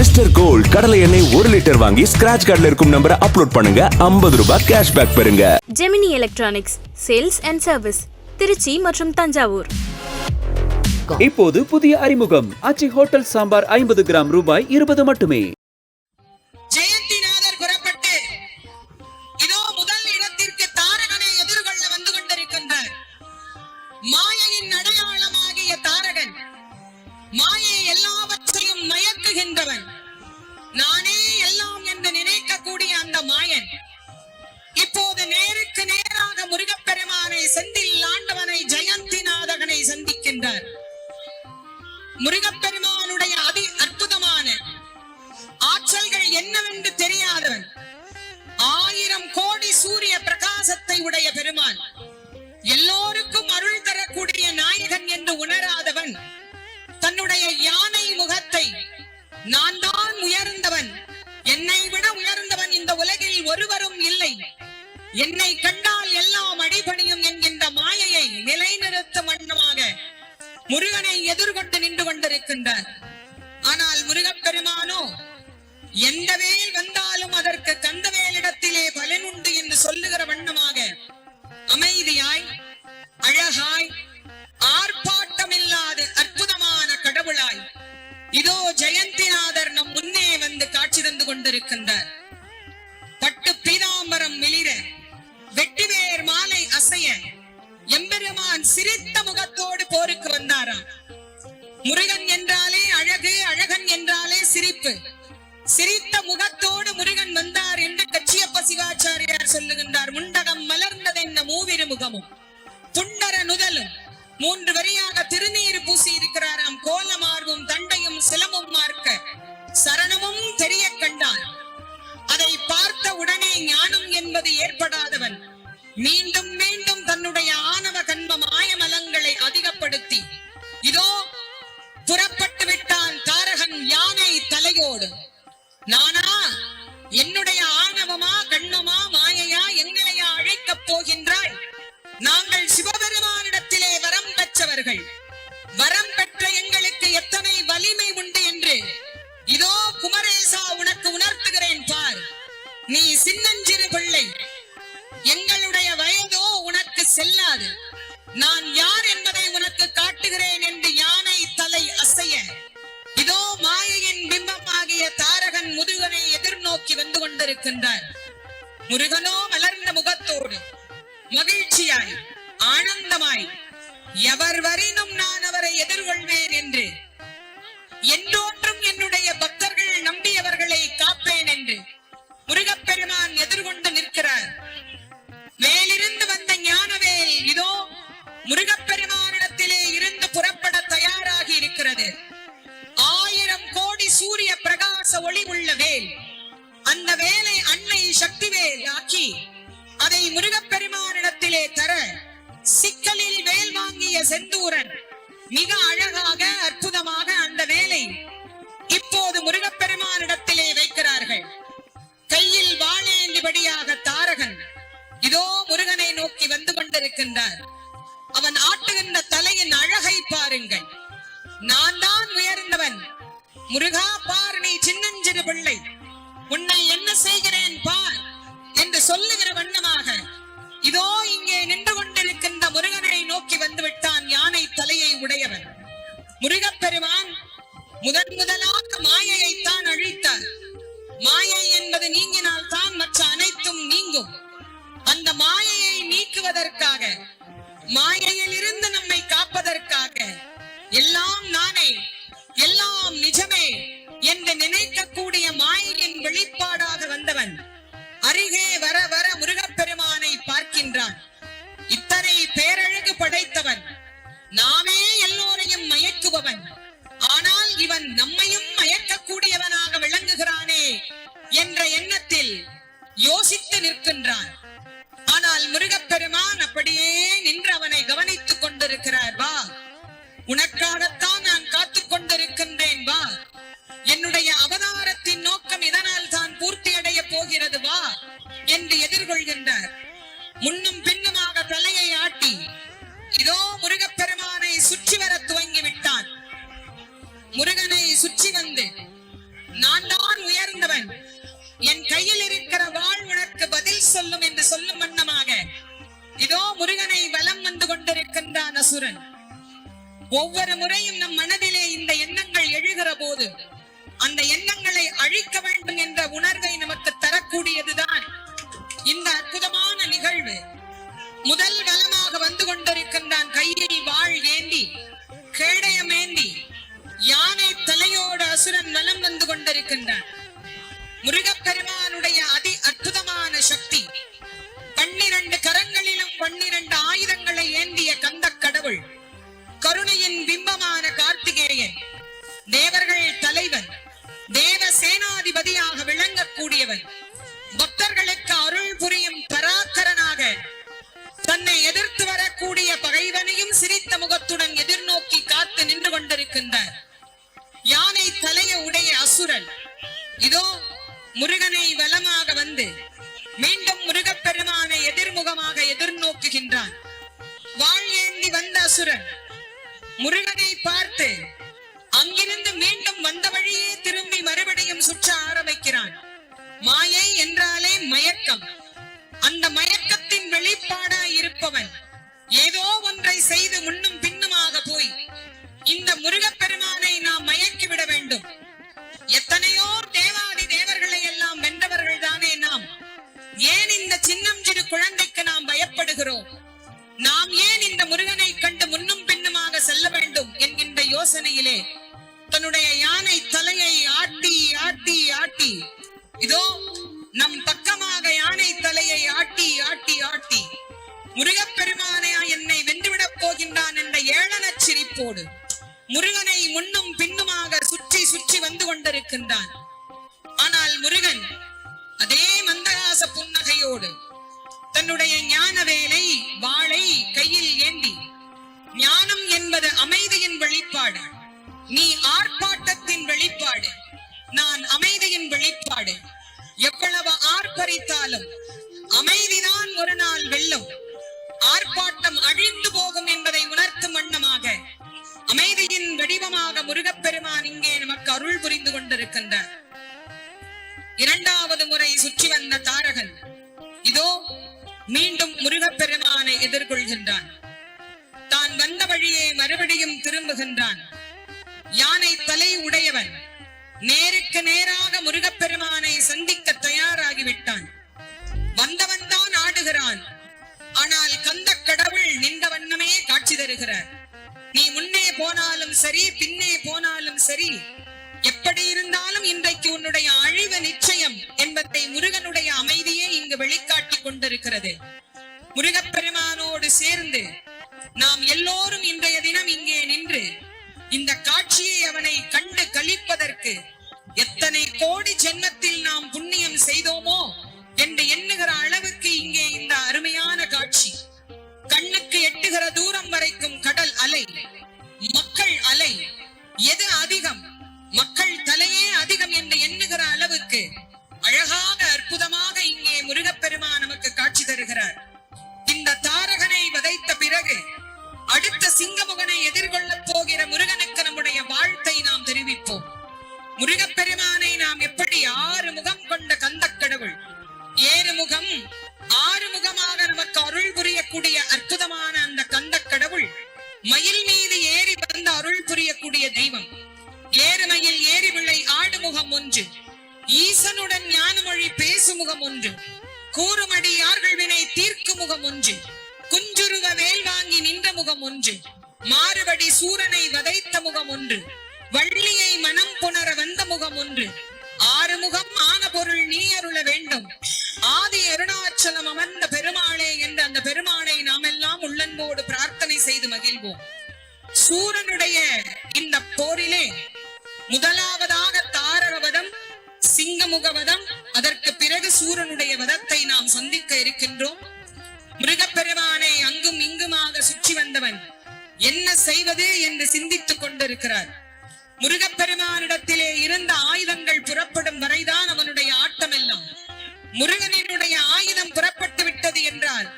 Mister gold கடலை எண்ணெய் ஒரு லிட்டர் வாங்கி ஸ்கிராச் கார்டில் இருக்கும் நம்பரை அப்லோட் பண்ணுங்க. 50 ரூபாய் கேஷ்பேக் பெறுங்க. Gemini electronics sales and service Trichy மற்றும் தஞ்சாவூர். இப்போது புதிய அறிமுகம். அச்சி ஹோட்டல் சாம்பார் ஐம்பது கிராம் ரூபாய் இருபது மட்டுமே. ஜெயந்திநாதர் புறப்பட்டு இதோ முதல் இடத்திற்கு தாரகனை எதிர்கொள்ள வந்து கொண்டிருக்கின்றார். மாயையின் அடையாளமாகிய தாரகன். மாயை எல்லாவற்றையும் மயக்குகின்றவன். நானே எல்லாம் என்று நினைக்கக்கூடிய அந்த மாயன். இப்போது நேருக்கு நேராக முருகப்பெருமானை செந்தில் ஆண்டவனை ஜெயந்திநாதகனை சந்திக்கின்றார். முருகப்பெருமானுடைய அதி அற்புதமான ஆற்றல்கள் என்னவென்று தெரியாதவன். ஆயிரம் கோடி சூரிய பிரகாசத்தை உடைய பெருமான். எல்லோருக்கும் அருள் தரக்கூடிய நாயகன் என்று உணராதவன். தன்னுடைய யானை முக நான் தான் உயர்ந்தவன். என்னை விட உயர்ந்தவன் இந்த உலகில் ஒருவரும் இல்லை. என்னை கண்டால் எல்லாம் அடிபணியும் என்கின்ற மாயையை நிலைநிறுத்தும் வண்ணமாக முருகனை எதிர்கொண்டு நின்று கொண்டிருக்கின்றார். ஆனால் முருகப்பெருமானோ எந்த வேல் வந்தாலும் அதற்கு கந்தவேலிடத்திலே பலன் பலனுண்டு என்று சொல்லுகிற வண்ணமாக அமைதியாய் அழகாய் ஆர்ப்பாட்டமில்லாத அற்புதமான கடவுளாய் இதோ ஜெயந்திநாதர் நம் முன்னே வந்து காட்சி தந்து கொண்டிருக்கின்றார். பட்டு பீதாம்பரம் மிளிர வெட்டிவேர் மாலை அசைய எம்பெருமான் சிரித்த முகத்தோடு போருக்கு வந்தாராம். முருகன் என்றாலே அழகு அழகன் என்றாலே சிரிப்பு. சிரித்த முகத்தோடு முருகன் வந்தார் என்று கச்சியப்ப சிவாச்சாரியார் சொல்லுகின்றார். முண்டகம் மலர்ந்ததென்ன மூவிரு முகமும். என்பது ஏற்படாதவன். மீண்டும் மீண்டும் தன்னுடைய ஆணவ கண்ம மாயமலங்களை அதிகப்படுத்தி இதோ புறப்பட்டு விட்டான் தாரகன் யானை தலையோடு. நானா என்னுடைய வந்து முருகனோ மலர்ந்த முகத்தோடு மகிழ்ச்சியாய் ஆனந்தமாய் எவர் வரினும் நான் அவரை எதிர்கொள்வேன் என்று என்றோன்றும் என்னுடைய பக்தர்கள் நம்பியவர்களை காப்பேன் என்று முருகப்பெருமான் எதிர்கொண்டு நிற்கிறார். மேலிருந்து வந்த ஞானவேல் இதோ முருகப்பெருமானிடத்திலே சக்திவேல் ஆக்கி அதை முருகப்பெருமானிடத்திலே தர சிக்கலில் வேல் வாங்கிய செந்தூரன் மிக அழகாக அற்புதமாக அந்த வேலை இப்போது முருகப்பெருமானிடத்திலே வைக்கிறார்கள். கையில் வாழேந்திபடியாக தாரகன் இதோ முருகனை நோக்கி வந்து கொண்டிருக்கின்றார். அவன் ஆட்டுகின்ற தலையின் அழகை பாருங்கள். நான் தான் உயர்ந்தவன். முருகா காப்பதற்காக மாயையில் இருந்து நம்மை காப்பதற்காக எல்லாம் நானே எல்லாம் நிஜமே என்று நினைக்கக்கூடிய மாயையின் விழிப்பு கொண்டிருக்கிறார். வா. உனக்காகத்தான் நான் காத்து கொண்டிருக்கின்றேன். வா. என்னுடைய அவதாரத்தின் நோக்கம் இதனால் தான் பூர்த்தி அடைய போகிறது. வா என்று எதிர்கொள்கின்றார். முன்னும் பின்னுமாக தலையை ஆட்டி இதோ முருகப்பெருமானை சுற்றி வர துவங்கி விட்டான் முருகனை சுற்றி வந்து நான் தான் உயர்ந்தவன். என் கையில் இருக்கிற வாழ் உனக்கு பதில் சொல்லும் என்று சொல்லும் வண்ணமாக இதோ முருகனை வலம் வந்து கொண்டிருக்கின்ற அசுரன். ஒவ்வொரு முறையும் நம் மனதிலே இந்த எண்ணங்கள் எழுகிற போது அந்த எண்ணங்களை அழிக்க வேண்டும் என்ற உணர்வை நமக்கு தரக்கூடியதுதான் இந்த அற்புதமான நிகழ்வு. முதல் வளமாக வந்து கொண்டிருக்கின்றான் கையில் வாழ்கே. பக்தர்களுக்கு அருள் புரியும் பராக்கரனாக தன்னை எதிர்த்து வரக்கூடிய பகைவனையும் சிரித்த முகத்துடன் எதிர்நோக்கி காத்து நின்று கொண்டிருக்கின்றார் யானை தலைய உடைய அசுரன். இதோ முருகனை வலமாக வந்து மீண்டும் முருகப்பெருமானை எதிர்முகமாக எதிர்நோக்குகின்றான். வாழ் ஏந்தி வந்த அசுரன் முருகனை பார்த்து சின்னம் சிறு குழந்தைக்கு நாம் பயப்படுகிறோம். நாம் ஏன் இந்த முருகனை கண்டு முன்னும் பின்னுமாக செல்ல வேண்டும் என்கின்ற யோசனையிலே தன்னுடைய யானை தலையை ஆட்டி ஆட்டி ஆட்டி இதோ நம் பக்கமாக யானை தலையை ஆட்டி ஆட்டி ஆட்டி முருகப்பெருமானையா என்னை வென்றுவிடப் போகின்றான் என்ற ஏளனச் சிரிப்போடு முருகனை முன்னும் பின்னுமாக சுற்றி சுற்றி வந்து கொண்டிருக்கின்றான். ஆனால் முருகன் அதே மந்தகாச தாயோடு தன்னுடைய ஞான வேலை வாளை கையில் ஏந்தி ஞானம் என்பது அமைதியின் வெளிப்பாடு. நீ ஆர்ப்பாட்டத்தின் வெளிப்பாடு. நான் அமைதியின் வெளிப்பாடு. எவ்வளவு ஆர்ப்பரித்தாலும் அமைதிதான் ஒரு நாள் வெல்லும். ஆர்ப்பாட்டம் அழிந்து போகும் என்பதை உணர்த்தும் வண்ணமாக அமைதியின் வடிவமாக முருகப்பெருமான் இங்கே நமக்கு அருள் புரிந்து கொண்டிருக்கின்றார். இரண்டாவது முறை சுற்றி வந்த தாரகன் இதோ மீண்டும் முருகப்பெருமானை எதிர்கொள்கின்றான். தான் வந்த வழியே மறுபடியும் திரும்புகின்றான் யானை தலை உடையவன் நேருக்கு நேராக முருகப்பெருமானை சந்திக்க தயாராகிவிட்டான். வந்தவன் தான் ஆடுகிறான். ஆனால் கந்த கடவுள் நின்ற வண்ணமே காட்சி தருகிறார். நீ முன்னே போனாலும் சரி பின்னே போனாலும் சரி எப்படி இருந்தாலும் இன்றைக்கு உன்னுடைய அழிவு நிச்சயம் என்பதை முருகனுடைய அமைதியை இங்கு வெளிக்காட்டி கொண்டிருக்கிறது. முருகப்பெருமானோடு சேர்ந்து நாம் எல்லோரும் இன்றைய தினம் இங்கே நின்று இந்த காட்சியை அவனை கண்டு கழிப்பதற்கு எத்தனை கோடி ஜென்மத்தில் நாம் புண்ணியம் செய்தோமோ என்று எண்ணுகிற அளவுக்கு இங்கே இந்த அருமையான காட்சி. கண்ணுக்கு எட்டுகிற தூரம் வரைக்கும் கடல் அலை மக்கள் அலை எது அதிகம்? மக்கள் தலையே அதிகம் என்று மயில் மீது ஏறி வந்து அருள் புரியக்கூடிய தெய்வம். ஏறுமையில் ஏறி விளை ஆடு ஒன்று. ஈசனுடன் ஞானமொழி பேசுமுகம் ஒன்று. கூறுமடி யார்கள் வினை தீர்க்கு முகம் ஒன்று. குஞ்சுருவ வேல் வாங்கி நின்ற முகம் ஒன்று. மாறுபடி சூரனை வதைத்த முகம் ஒன்று. வள்ளியை மனம் புணர வந்த முகம் ஒன்று. ஆறு முகம் ஆன பொருள் நீ அருள வேண்டும். ஆதி அருணாச்சலம் அமர்ந்த பெருமாளே என்ற அந்த பெருமாளை நாம் உள்ளன்போடு பிரார்த்தனை செய்து மகிழ்வோம். சூரனுடைய இந்த போரிலே முதலாவதாக தாரகவதம் சிங்கமுகவதம் அதற்கு பிறகு சூரனுடைய வதத்தை நாம் சந்திக்க இருக்கின்றோம். மிருகப்பெருமானை அங்கும் இங்குமாக சுற்றி வந்தவன் என்ன செய்வது என்று சிந்தித்துக் கொண்டிருக்கிறார். முருகப்பெருமானிடத்திலே இருந்த ஆயுதங்கள் புறப்படும் வரைதான் அவனுடைய ஆட்டம் எல்லாம் முருகனினுடைய ஆயுதம் புறப்பட்டு விட்டது என்றால்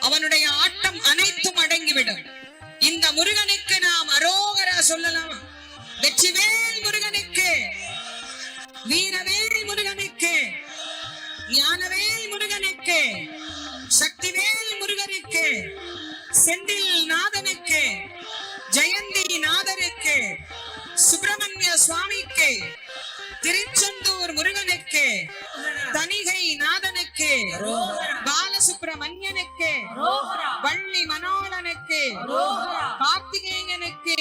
அவனுடைய ஆட்டம் அனைத்தும் அடங்கிவிடும். இந்த முருகனுக்கு நாம் அரோகரா சொல்லலாம். வெற்றிவேல் முருகனுக்கு வீரவேல் முருகனுக்கு ஞானவேல் முருகனுக்கு சக்திவேல் முருகனுக்கு செந்தில் நாதனுக்கு ஜெயந்தி நாதனுக்கு சுப்பிரமணிய சுவாமிக்கு திரு கார்த்திகேயனுக்கு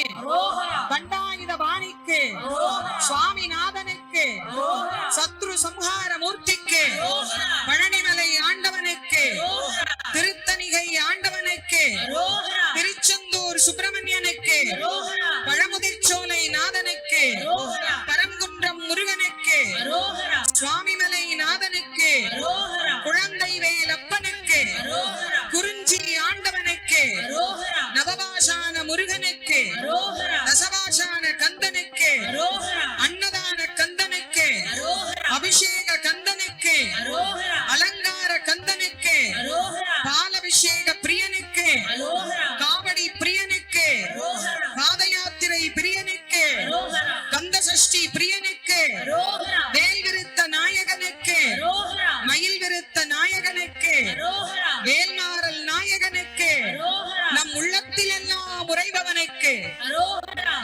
தண்டாயுத பாணிக்கு சுவாமிநாதனுக்கு சத்ரு சம்ஹார சஷ்டி பிரியனுக்கு வேல் விருத்த நாயகனுக்கு மயில் விருத்த நாயகனுக்கு வேல்மாறல் நாயகனுக்கு நம் உள்ளத்தில் எல்லாம் உறைபவனுக்கு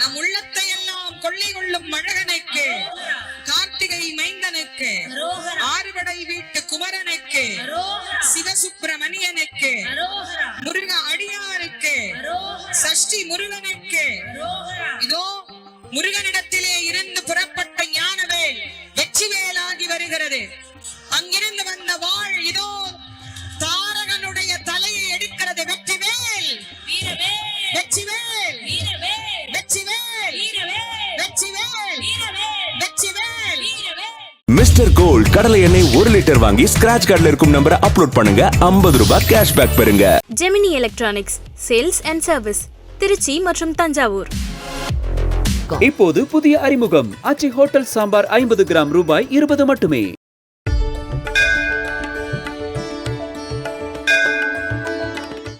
நம் உள்ளத்தை எல்லாம் கொள்ளை கொள்ளும் மழகனுக்கு கார்த்திகை மைந்தனுக்கு ஆறுபடை வீட்டு குமரனுக்கு சிவசுப்பிரமணியனுக்கு முருக அடியாருக்கு சஷ்டி முருகனுக்கு இதோ முருகனிடத்திலே மிஸ்டர் கோல்ட் கடலை எண்ணெய் ஒரு லிட்டர் வாங்கி ஸ்கிராச் கார்டில் இருக்கும் நம்பரை அப்லோட் பண்ணுங்க. ஐம்பது ரூபாய் கேஷ்பேக் பெறுங்க. Gemini electronics sales and service Trichy மற்றும் தஞ்சாவூர். இப்போது புதிய அறிமுகம். ஆச்சி ஹோட்டல் சாம்பார் ஐம்பது கிராம் ரூபாய் இருபது மட்டுமே.